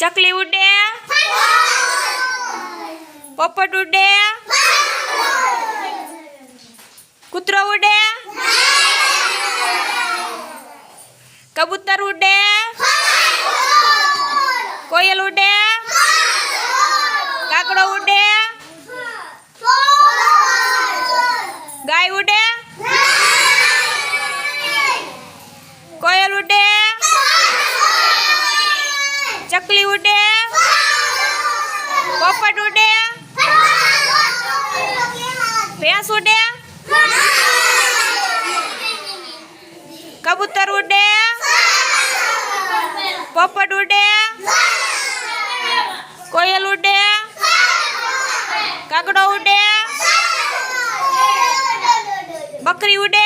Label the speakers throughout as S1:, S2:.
S1: ચકલી ઉડે? પોપટ ઉડે? કૂતરો ઉડે? કબૂતર ઉડે? ચકલી ઉડે પોપટ ઉડે ભેંસ ઉડે કબૂતર ઉડે પોપટ ઉડે કોયલ ઉડે કાગડો ઉડે બકરી ઉડે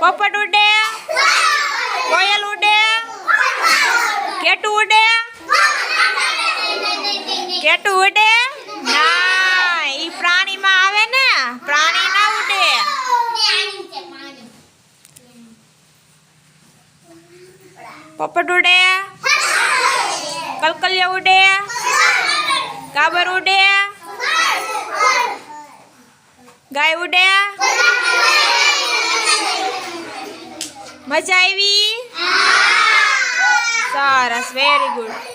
S1: પોપટ ઉડે? કોયલ ઉડે? કેટું ઉડે? કેટું ઉડે? ના, ઈ પ્રાણીમાં આવે ને, પ્રાણી ના ઉડે. પોપટ ઉડે? કલકલિયા ઉડે? કાબર ઉડે? ગાય ઉડે? મજા આવી? સરસ વેરી ગુડ